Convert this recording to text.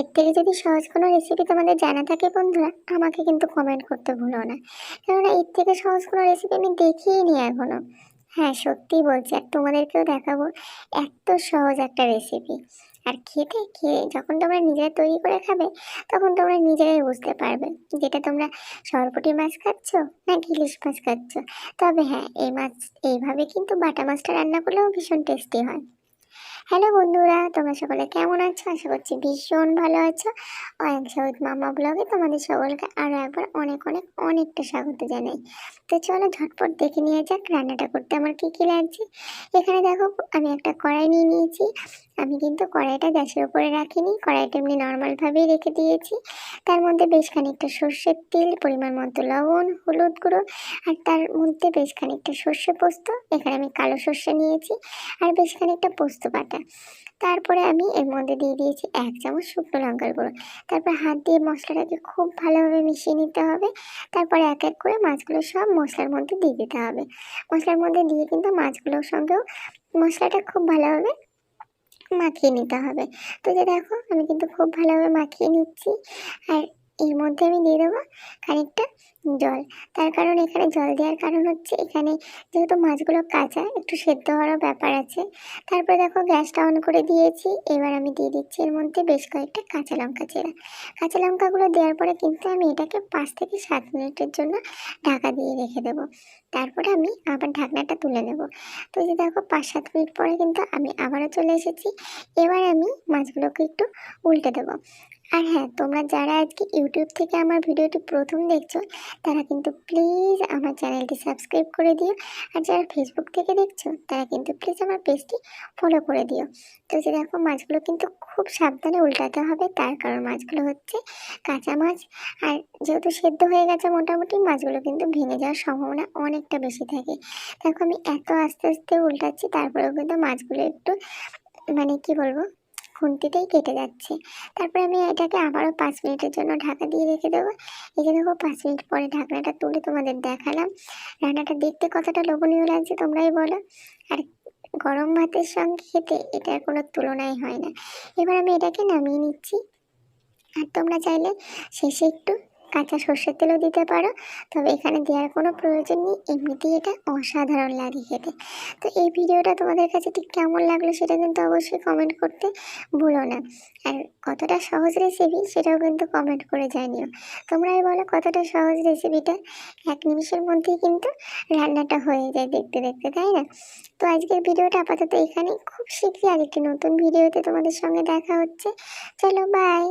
এর থেকে যদি সহজ কোনো রেসিপি তোমাদের জানা থাকে বন্ধুরা, আমাকে কিন্তু কমেন্ট করতে ভুলো না। কেননা এর থেকে সহজ কোনো রেসিপি আমি দেখিই নি এখনও হ্যাঁ সত্যিই বলছি, আর তোমাদেরকেও দেখাবো, এত সহজ একটা রেসিপি আর খেতে, খেয়ে যখন তোমরা নিজেরা তৈরি করে খাবে, তখন তোমরা নিজেরাই বুঝতে পারবে যেটা তোমরা সরপুটি মাছ খাচ্ছ না ইলিশ মাছ খাচ্ছ। তবে হ্যাঁ এই মাছ, এইভাবে কিন্তু বাটা মাছটা রান্না করলেও ভীষণ টেস্টি হয়। হ্যালো বন্ধুরা, তোমরা সকলে কেমন আছো? আশা করছি ভীষণ ভালো আছো। অয়ন সৌদ মামা ব্লগে তোমাদের সকলকে আরও একবার অনেক অনেক অনেকটা স্বাগত জানাই। তো চলো ঝটপট দেখে নিয়ে যাক রান্নাটা করতে আমার কী কী লাগছে। এখানে দেখো, আমি একটা কড়াই নিয়ে নিয়েছি। আমি কিন্তু কড়াইটা গ্যাসের উপরে রাখিনি, কড়াইটা এমনি নর্মালভাবেই রেখে দিয়েছি। তার মধ্যে বেশ খানিকটা সর্ষের তেল, পরিমাণ মতো লবণ, হলুদ গুঁড়ো, আর তার মধ্যে বেশ খানিকটা সর্ষে পোস্ত। এখানে আমি কালো সর্ষে নিয়েছি, আর বেশ খানিকটা পোস্ত বাটা। তারপরে আমি এর মধ্যে দিয়ে দিয়েছি এক চামচ শুকনো লঙ্কার গুঁড়ো। তারপর হাত দিয়ে মশলাটাকে খুব ভালোভাবে মিশিয়ে নিতে হবে। তারপরে এক এক করে মাছগুলো সব মশলার মধ্যে দিয়ে দিতে হবে। মশলার মধ্যে দিয়ে কিন্তু মাছগুলোর সঙ্গেও মশলাটা খুব ভালোভাবে মাখিয়ে নিতে হবে। তো যে দেখো, আমি কিন্তু খুব ভালোভাবে মাখিয়ে নিচ্ছি। আর এর মধ্যে আমি দিয়ে দেবো খানিকটা জল। তার কারণ এখানে জল দেওয়ার কারণ হচ্ছে এখানে যেহেতু মাছগুলো কাঁচা, একটু সেদ্ধ হওয়ারও ব্যাপার আছে। তারপরে দেখো গ্যাসটা অন করে দিয়েছি। এবার আমি দিয়ে দিচ্ছি এর মধ্যে বেশ কয়েকটা কাঁচা লঙ্কা চেরা। কাঁচা লঙ্কাগুলো দেওয়ার পরে কিন্তু আমি এটাকে পাঁচ থেকে সাত মিনিটের জন্য ঢাকা দিয়ে রেখে দেবো। তারপরে আমি আবার ঢাকনাটা তুলে নেব। তো যে দেখো পাঁচ সাত মিনিট পরে কিন্তু আমি আবারও চলে এসেছি। এবার আমি মাছগুলোকে একটু উল্টে দেবো। আর হ্যাঁ তোমরা যারা আজকে ইউটিউব থেকে আমার ভিডিওটি প্রথম দেখছ, তারা কিন্তু প্লিজ আমার চ্যানেলটি সাবস্ক্রাইব করে দিও। আর যারা ফেসবুক থেকে দেখছ, তারা কিন্তু প্লিজ আমার পেজটি ফলো করে দিও। তো যে দেখো, মাছগুলো কিন্তু খুব সাবধানে উল্টাতে হবে, তার কারণ মাছগুলো হচ্ছে কাঁচা মাছ। আর যেহেতু সেদ্ধ হয়ে গেছে মোটামুটি, মাছগুলো কিন্তু ভেঙে যাওয়ার সম্ভাবনা অনেকটা বেশি থাকে। দেখো, আমি এত আস্তে আস্তে উল্টাচ্ছি, তারপরেও কিন্তু মাছগুলো একটু মানে কি বলব খুন্তিতেই কেটে যাচ্ছে। তারপরে আমি এটাকে আবারও পাঁচ মিনিটের জন্য ঢাকা দিয়ে রেখে দেবো। এই যে দেখো পাঁচ মিনিট পরে ঢাকনাটা তুলে তোমাদের দেখালাম। রান্নাটা দেখতে কতটা লোভনীয় লাগছে তোমরাই বলো। আর গরম ভাতের সঙ্গে খেতে এটার কোনো তুলনাই হয় না। এবার আমি এটাকে নামিয়ে নিচ্ছি। আর তোমরা চাইলে শেষে একটু কাঁচা সর্ষের তেলও দিতে পারো। তবে এখানে দেওয়ার কোনো প্রয়োজন নেই। এমনিতেই এটা অসাধারণ লাগে খেতে। তো এই ভিডিওটা তোমাদের কাছে ঠিক কেমন লাগল সেটা কিন্তু অবশ্যই কমেন্ট করতে ভুলো না। আর কতটা সহজ রেসিপি সেটাও কিন্তু কমেন্ট করে জানিও। তোমরাই বলো কতটা সহজ রেসিপিটা এক নিমিষের মধ্যেই কিন্তু রান্নাটা হয়ে যায় দেখতে দেখতে, তাই না? তো আজকের ভিডিওটা আপাতত এখানেই। খুব শীঘ্রই আরেকটি নতুন ভিডিওতে তোমাদের সঙ্গে দেখা হচ্ছে। চলো বাই